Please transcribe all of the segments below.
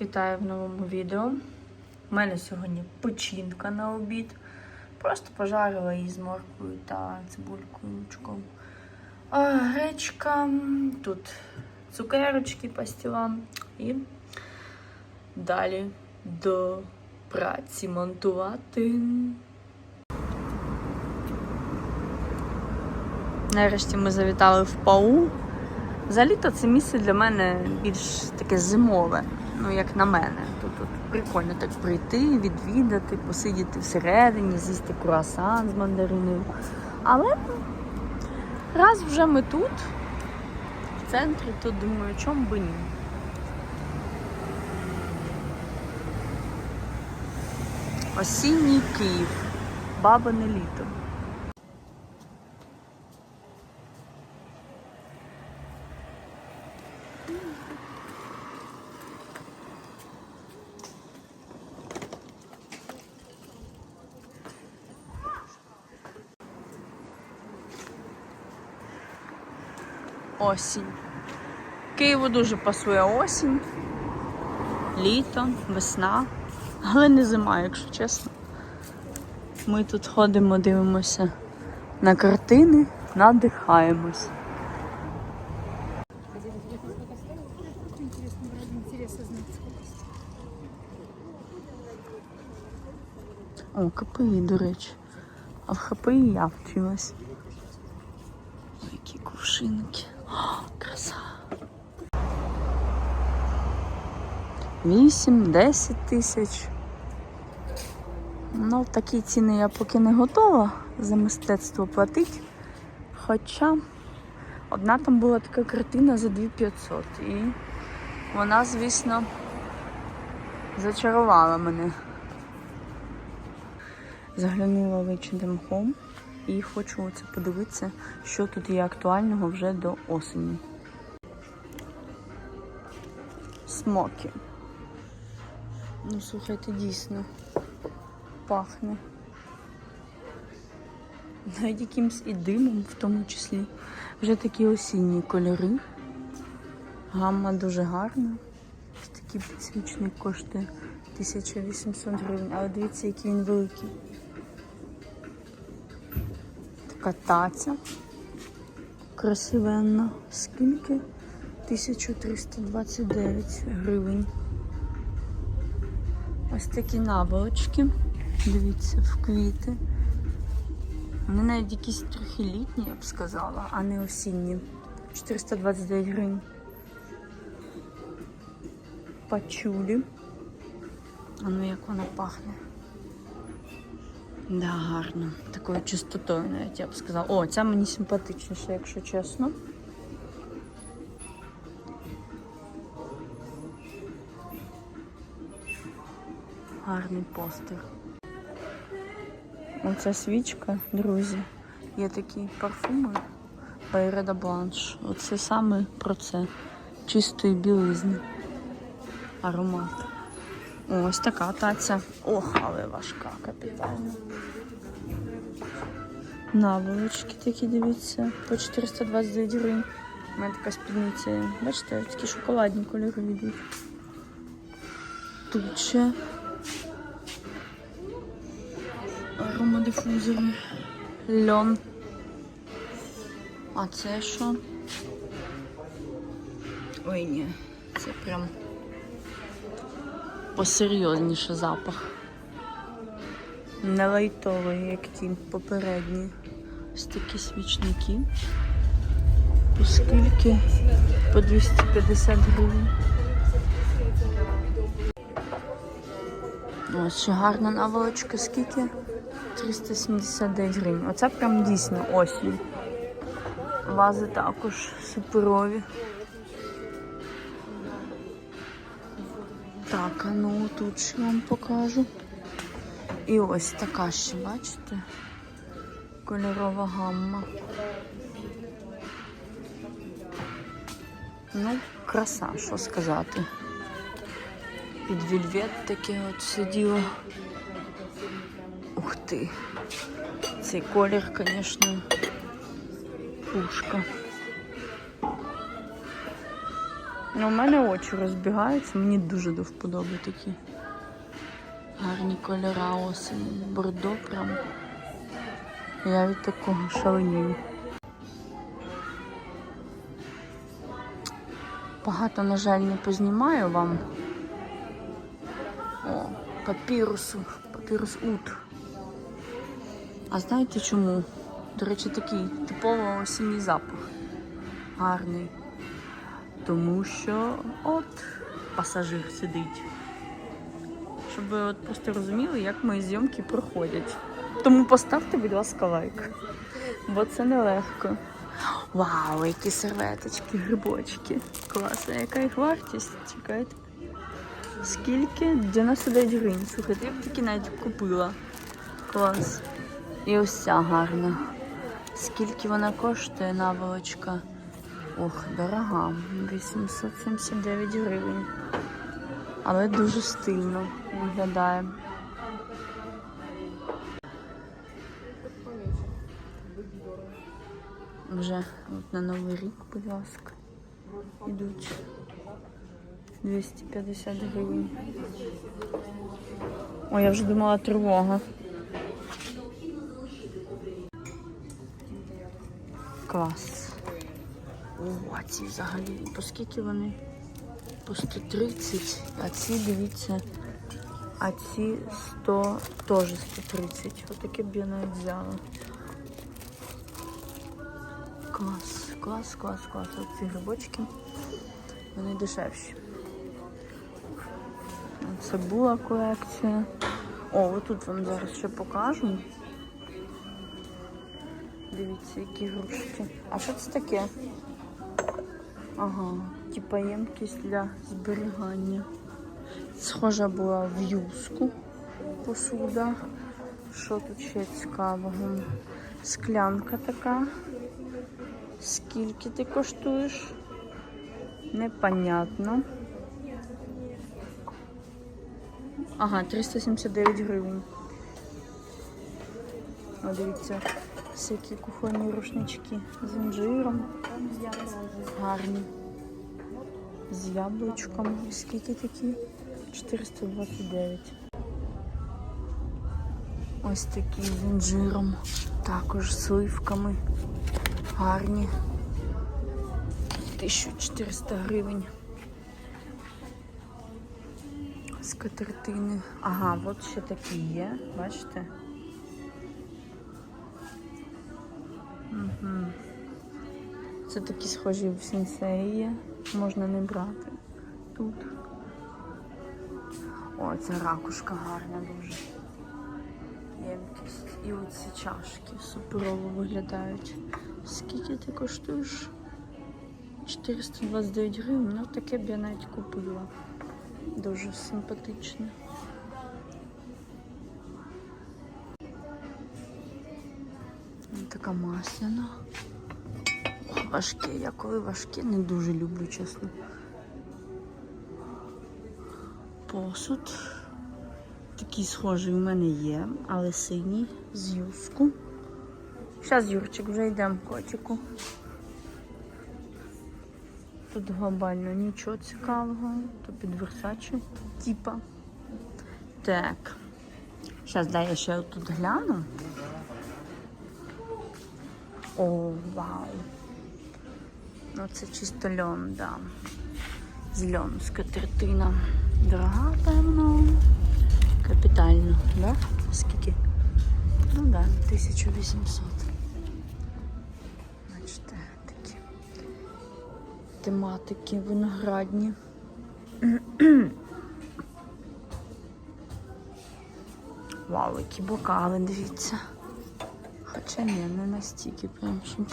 Вітаю в новому відео. У мене сьогодні печінка на обід. Просто пожарила її з морквою та цибулькою лучком. А, гречка, тут цукерочки пастила і далі до праці монтувати. Нарешті ми завітали в ПАУ. Взагалі-то це місце для мене більш таке зимове, ну як на мене. Тут, тут прикольно так прийти, відвідати, посидіти всередині, з'їсти круасан з мандариною. Але раз вже ми тут, в центрі, то думаю, чому би ні. Осінній Київ, бабине літо. Осінь. Києву дуже пасує осінь, літо, весна, але не зима, якщо чесно. Ми тут ходимо, дивимося на картини, надихаємось. О, КПІ, до речі. А в ХПІ я вчилась. Які кувшинки. О, краса. 8-10 тисяч. Ну, такі ціни я поки не готова за мистецтво платити. Хоча одна там була така картина за 2500. І вона, звісно, зачарувала мене. Заглянула в H&M Home і хочу оце подивитися, що тут є актуального вже до осені. Смоки. Ну, слухайте, дійсно пахне. Навіть якимсь і димом в тому числі. Вже такі осінні кольори. Гамма дуже гарна. Такий підсвічник коштує 1800 гривень, але дивіться, який він великий. Така таця. Красивенна. Скільки? 1329 гривень. Ось такі наволочки. Дивіться, в квіти. Вони навіть якісь трохи літні, я б сказала, а не осінні. 429 гривень. Пачулі. А ну як вона пахне. Да, гарно. Такою чистотою навіть я б сказала. О, ця мені симпатичніша, якщо чесно. Гарний постер. Оця свічка, друзі. Є такі парфуми Байреда Бланш. Оце саме про це. Чистої білизни. Аромат. Ось така таця. Ох, але важка капітально. Наволочки такі, дивіться, по 429 гривень. У мене така спідниця. Бачите, такі шоколадні кольори йдуть. Тут ще аромадифузори. Льон. А це що? Ой, ні, це прям посерйозніше запах. Не лайтовий, як ті попередні. Ось такі свічники. По скільки? По 250 гривень. Ось ще гарна наволочка, скільки? 379 гривень. Оце прям дійсно осінь. Вази також суперові. Так, а ну тут ще вам покажу. І ось така ще, бачите? Кольорова гамма. Ну, краса, що сказати. Під вільвет таке от сиділо. Ти. Цей колір, звісно, пушка. Ну, у мене очі розбігаються, мені дуже до вподоби такі. Гарні кольора осені, бордо прям. Я від такого шаленію. Багато, на жаль, не познімаю вам. О, папірусу, папірус ут. А знаєте чому? До речі, такий типово осінній запах. Гарний. Тому що от пасажир сидить. Щоб ви от просто розуміли, як мої зйомки проходять. Тому поставте, будь ласка, лайк. Бо це нелегко. Вау, які серветочки, грибочки. Клас, а яка їх вартість? Чекайте. Скільки? 99 гривень. Слухайте, я б такі навіть купила. Клас. І ось ця гарна. Скільки вона коштує наволочка? Ох, дорога. 879 гривень. Але дуже стильно виглядає. Вже от на Новий рік, будь ласка, ідуть 250 гривень. Ой, я вже думала тривога. Клас. О, а ці взагалі. По скільки вони? По 130, а ці, дивіться, а ці 100, теж 130. Отаке б я навіть взяла. Клас, клас, клас, клас. Оці грибочки. Вони дешевші. Це була колекція. О, отут вам зараз ще покажу. Дивіться, які грушки. А що це таке? Ага, типа ємкість для зберігання. Схожа була в юску посуда. Що тут ще цікавого? Склянка така. Скільки ти коштуєш? Непонятно. Ага, 379 гривень. О, дивіться, всякі кухонні рушнички з інжиром. Гарні. З яблучком. Скільки такі? 429. Ось такі з інжиром. Також з сливками. Гарні. 1400 гривень. Скатертини. Ага, от ще такі є, бачите? Угу. Це такі схожі в сенсеї. Можна не брати тут. О, ця ракушка гарна дуже. Ємкість. І оці чашки суперово виглядають. Скільки ти коштуєш? 429 гривень. Ну таке б я навіть купила. Дуже симпатичне. Ось масляна. Важке. Я коли важке не дуже люблю, чесно. Посуд. Такий схожий у мене є, але синій з юску. Зараз, Юрчик, вже йдемо котику. Тут глобально нічого цікавого, то під Версачі, типа. Так. Зараз дай я ще тут гляну. О, вау. Ну це чисто льон, да. З льону скатертина. Дорога, певно. Капітально, да? Скільки? Ну да, 1800. Бачите, такі тематики виноградні. Вау, які бокали, дивіться. Хоча не настільки прям, щоб.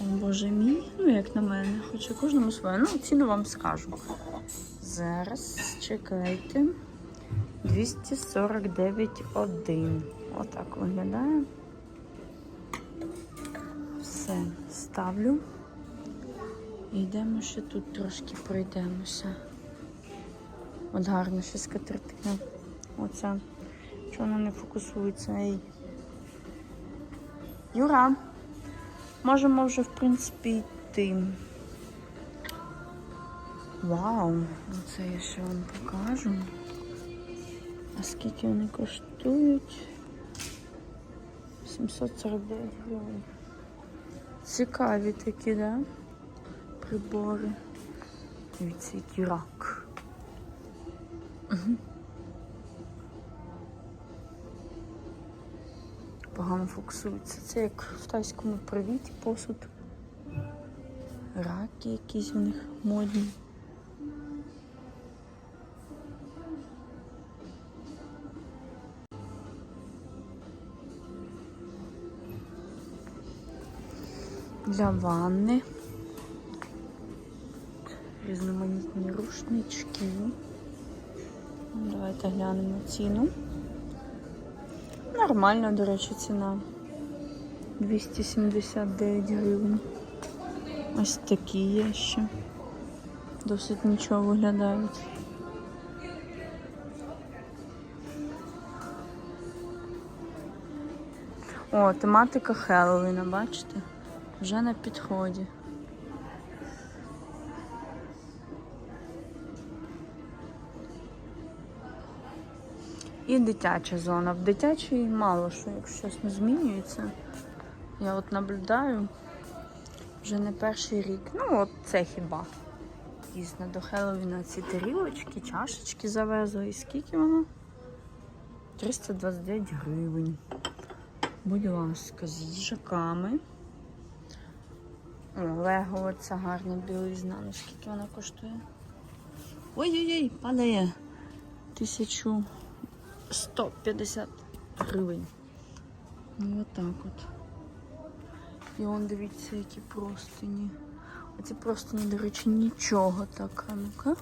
О, боже мій, ну як на мене, хоча кожному своє. Ну, ціну вам скажу. Зараз чекайте. 249,1. Отак виглядає. Все, ставлю. І йдемо ще тут трошки пройдемося. От гарно ще скатертина. Оця. Чого вона не фокусується? Ей. Юра, можемо вже, в принципі, йти. Вау, ну це я ще вам покажу. А скільки вони коштують? 749 гривень. Цікаві такі, да? Прибори. Дивіться, який рак. Угу. Погано фокусується. Це як в тайському привіті посуд. Раки якісь у них модні. Для ванни. Різноманітні рушнички. Давайте глянемо ціну. Нормальна, до речі, ціна. 279 гривень. Ось такі є ще. Досить нічого виглядають. О, тематика Хеллоуіна, бачите? Вже на підході. І дитяча зона. В дитячій мало що, якщо чесно, змінюється. Я от наблюдаю вже не перший рік. Ну, от це хіба. Дійсно, до Хеллоуіна ці тарілочки, чашечки завезли. І скільки воно? 329 гривень. Будь ласка, з їжаками. Лего, оця гарна білизна. Скільки вона коштує? Ой-ой-ой, падає. 1150 гривень. Ну отак от. І он дивіться, які простині. Оці простині, до речі, нічого так. А ну-ка.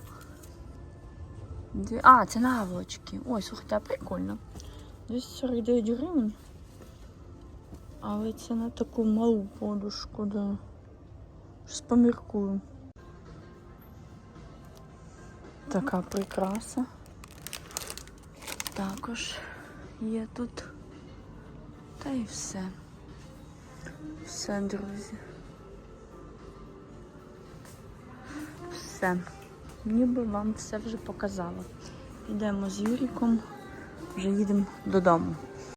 Дві- А, це наволочки. Ой, слухайте, прикольно. 249 гривень. Але це на таку малу подушку, да. Щось поміркую. Така прикраса. Також є тут. Та і все. Все, друзі. Все. Ніби вам все вже показала. Йдемо з Юріком, вже їдемо додому.